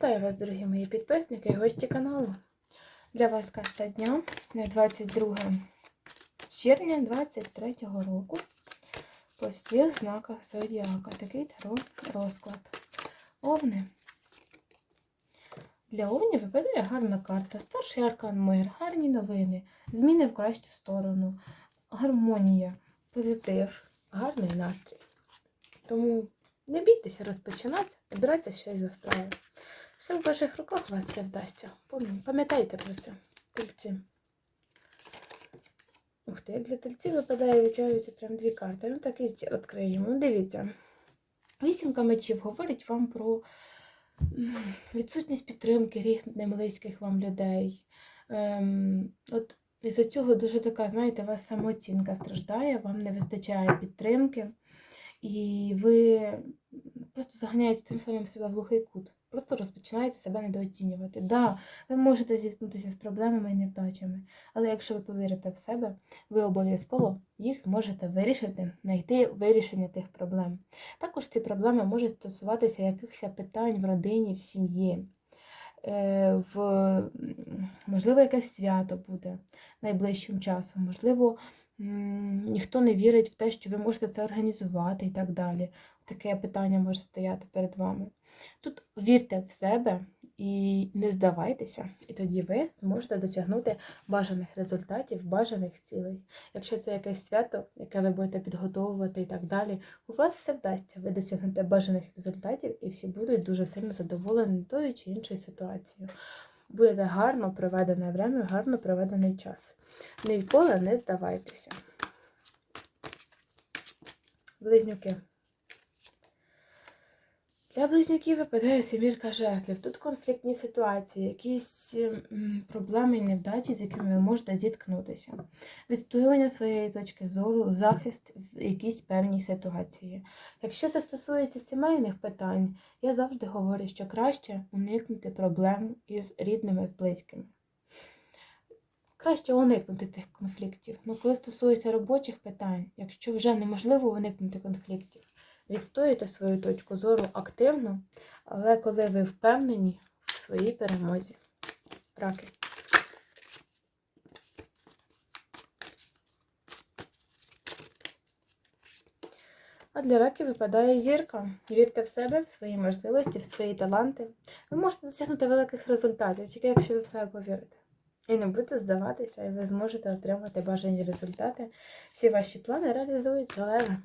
Вітаю вас, дорогі мої підписники і гості каналу. Для вас карта дня на 22 червня 2023 року по всіх знаках зодіака. Такий таро розклад. Овни. Для овнів випадає гарна карта. Старший аркан мир, гарні новини, зміни в кращу сторону, гармонія, позитив, гарний настрій. Тому не бійтеся розпочинати, обирайте щось за справу. Все в ваших руках вас це вдасться. Пам'ят- Пам'ятайте про це. Тельці. Ух ти, як для тельців випадає, відчаються прям дві карти. Ну так і відкриємо. Ну, дивіться. Вісімка мечів говорить вам про відсутність підтримки рідних близьких вам людей. Ем, от із-за цього дуже така, знаєте, у вас самооцінка страждає, вам не вистачає підтримки. І ви просто заганяєте тим самим себе в глухий кут. Просто розпочинаєте себе недооцінювати. Да, ви можете зіткнутися з проблемами і невдачами, але якщо ви повірите в себе, ви обов'язково їх зможете вирішити, знайти вирішення тих проблем. Також ці проблеми можуть стосуватися якихось питань в родині, в сім'ї. Е, В, можливо, якесь свято буде найближчим часом, можливо, ніхто не вірить в те, що ви можете це організувати і так далі. Таке питання може стояти перед вами. Тут вірте в себе і не здавайтеся, і тоді ви зможете досягнути бажаних результатів, бажаних цілей. Якщо це якесь свято, яке ви будете підготовувати і так далі, у вас все вдасться, ви досягнете бажаних результатів і всі будуть дуже сильно задоволені тою чи іншою ситуацією. Буде гарно проведене время, гарно проведений час. Ніколи не здавайтеся. Близнюки. Для близнюків випадає сімірка жезлів. Тут конфліктні ситуації, якісь проблеми і невдачі, з якими ви можете зіткнутися. Відстоювання своєї точки зору, захист в якійсь певній ситуації. Якщо це стосується сімейних питань, я завжди говорю, що краще уникнути проблем із рідними, з близькими. Краще уникнути цих конфліктів. Ну, коли стосується робочих питань, якщо вже неможливо уникнути конфліктів, відстоюйте свою точку зору активно, але коли ви впевнені в своїй перемозі. Раки. А для раків випадає зірка. Вірте в себе, в свої можливості, в свої таланти. Ви можете досягнути великих результатів, тільки якщо ви в себе повірите. І не будете здаватися, і ви зможете отримати бажані результати. Всі ваші плани реалізуються, леви.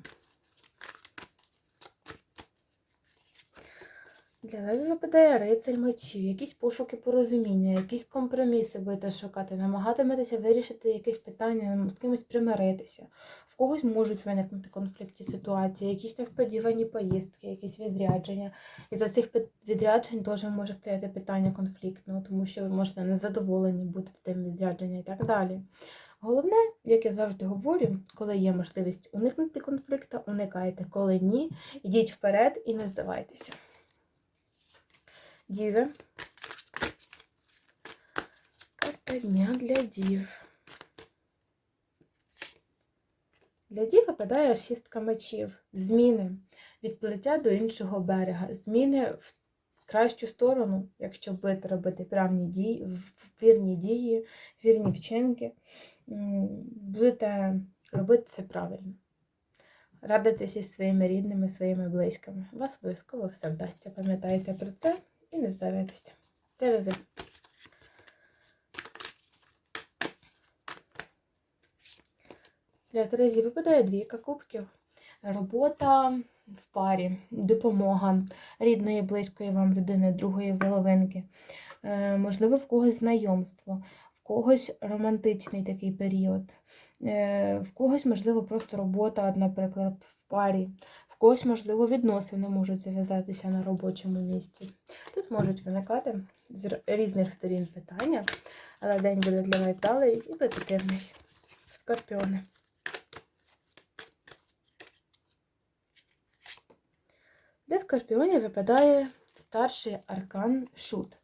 Для леві випадає рицарь мечів, якісь пошуки порозуміння, якісь компроміси будете шукати, намагатиметеся вирішити якесь питання, з кимось примиритися. В когось можуть виникнути конфліктні ситуації, якісь несподівані поїздки, якісь відрядження. І за цих відряджень теж може стояти питання конфліктного, тому що ви можете незадоволені бути тим відрядженням і так далі. Головне, як я завжди говорю, коли є можливість уникнути конфлікту, уникайте, коли ні, ідіть вперед і не здавайтеся. Діви. Карта дня для дів. Для дів випадає шістка мечів. Зміни від плиття до іншого берега. Зміни в кращу сторону, якщо будете робити правні дії, вірні дії, вірні вчинки, будете робити це правильно. Радитися зі своїми рідними, своїми близькими. Вас обов'язково все вдасться. Пам'ятайте про це і не здавайтеся. Терези. Для Терезі випадає двійка кубків. Робота в парі, допомога рідної, близької вам людини, другої половинки. Е, можливо, в когось знайомство, в когось романтичний такий період, е, в когось, можливо, просто робота, наприклад, в парі, в когось, можливо, відносини можуть зав'язатися на робочому місці. Тут можуть виникати з різних сторін питання, але день буде для вдалий і позитивний. Скорпіони. Для скорпіонів випадає старший аркан Шут.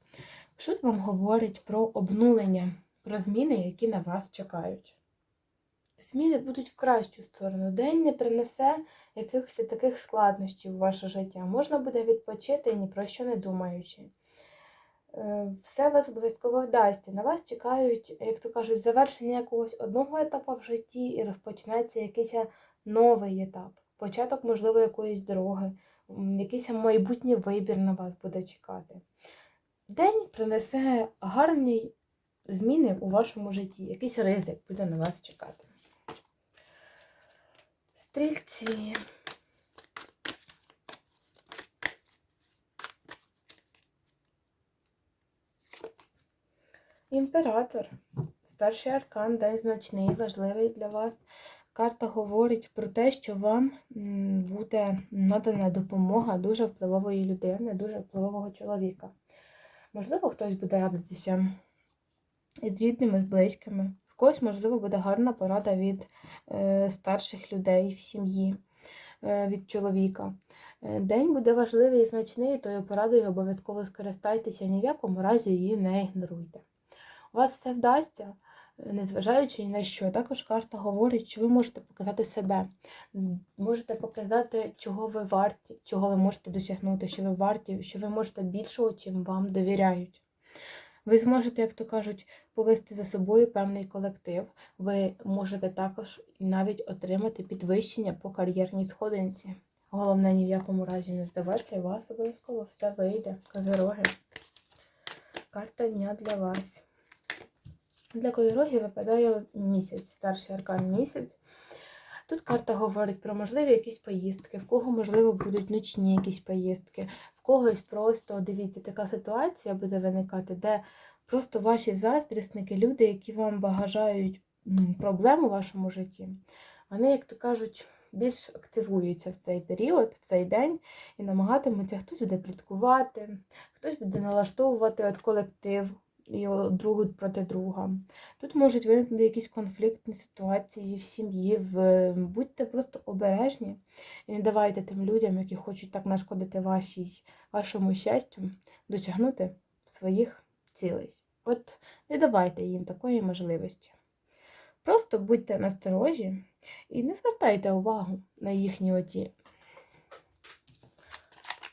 Шут вам говорить про обнулення, про зміни, які на вас чекають. Зміни будуть в кращу сторону. День не принесе якихось таких складнощів в ваше життя. Можна буде відпочити ні про що не думаючи. Е, Все вас обов'язково вдасться. На вас чекають, як то кажуть, завершення якогось одного етапу в житті і розпочнеться якийсь новий етап. Початок, можливо, якоїсь дороги, якийсь майбутній вибір на вас буде чекати. День принесе гарні зміни у вашому житті, якийсь ризик буде на вас чекати. Стрільці. Імператор. Старший аркан, день значний, важливий для вас. Карта говорить про те, що вам буде надана допомога дуже впливової людини, дуже впливового чоловіка. Можливо, хтось буде радитися із рідними, з близькими. Когось, можливо, буде гарна порада від е, старших людей в сім'ї, е, від чоловіка. Е, День буде важливий і значний, тою порадою обов'язково скористайтеся, ні в якому разі її не ігноруйте. У вас все вдасться, незважаючи ні на що. Також карта говорить, що ви можете показати себе, можете показати, чого ви варті, чого ви можете досягнути, що ви варті, що ви можете більшого, чим вам довіряють. Ви зможете, як то кажуть, повести за собою певний колектив. Ви можете також навіть отримати підвищення по кар'єрній сходинці. Головне, ні в якому разі не здаватися, і у вас обов'язково все вийде. Козироги. Карта дня для вас. Для козирогів випадає місяць, старший аркан місяць. Тут карта говорить про можливі якісь поїздки, в кого, можливо, будуть ночні якісь поїздки, в когось просто, дивіться, така ситуація буде виникати, де просто ваші заздрісники, люди, які вам бажають м, проблем у вашому житті, вони, як то кажуть, більш активуються в цей період, в цей день, і намагатимуться хтось буде пліткувати, хтось буде налаштовувати от колектив і другу проти друга. Тут можуть виникнути якісь конфліктні ситуації в сім'ї. Будьте просто обережні і не давайте тим людям, які хочуть так нашкодити вашій, вашому щастю, досягнути своїх цілей. От не давайте їм такої можливості. Просто будьте насторожі і не звертайте увагу на їхні оті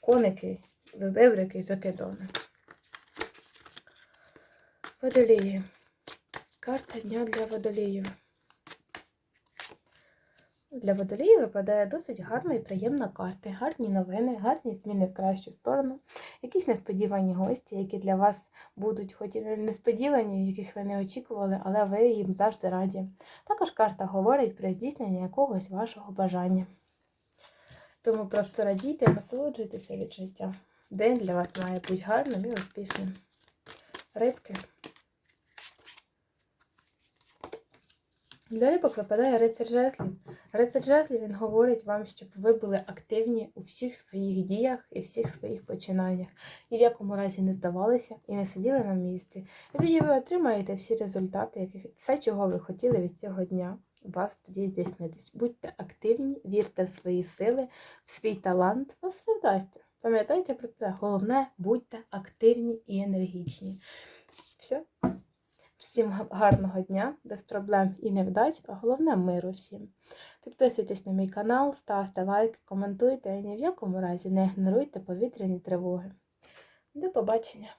коники, вибрики закидони. Водолії. Карта дня для водоліїв. Для водоліїв випадає досить гарна і приємна карта. Гарні новини, гарні зміни в кращу сторону, якісь несподівані гості, які для вас будуть, хоч і несподівані, яких ви не очікували, але ви їм завжди раді. Також карта говорить про здійснення якогось вашого бажання. Тому просто радійте, насолоджуйтеся від життя. День для вас має бути гарним і успішним. Рибки. Для рибок випадає рицар жезлів. Рицар жезлів він говорить вам, щоб ви були активні у всіх своїх діях і всіх своїх починаннях. І в якому разі не здавалися і не сиділи на місці. І тоді ви отримаєте всі результати, яких все, чого ви хотіли від цього дня. Вас тоді здійснитись. Будьте активні, вірте в свої сили, в свій талант, вас все вдасться. Пам'ятайте про це. Головне, будьте активні і енергічні. Все. Всім гарного дня, без проблем і невдач, а головне миру всім. Підписуйтесь на мій канал, ставте лайки, коментуйте і ні в якому разі не ігноруйте повітряні тривоги. До побачення!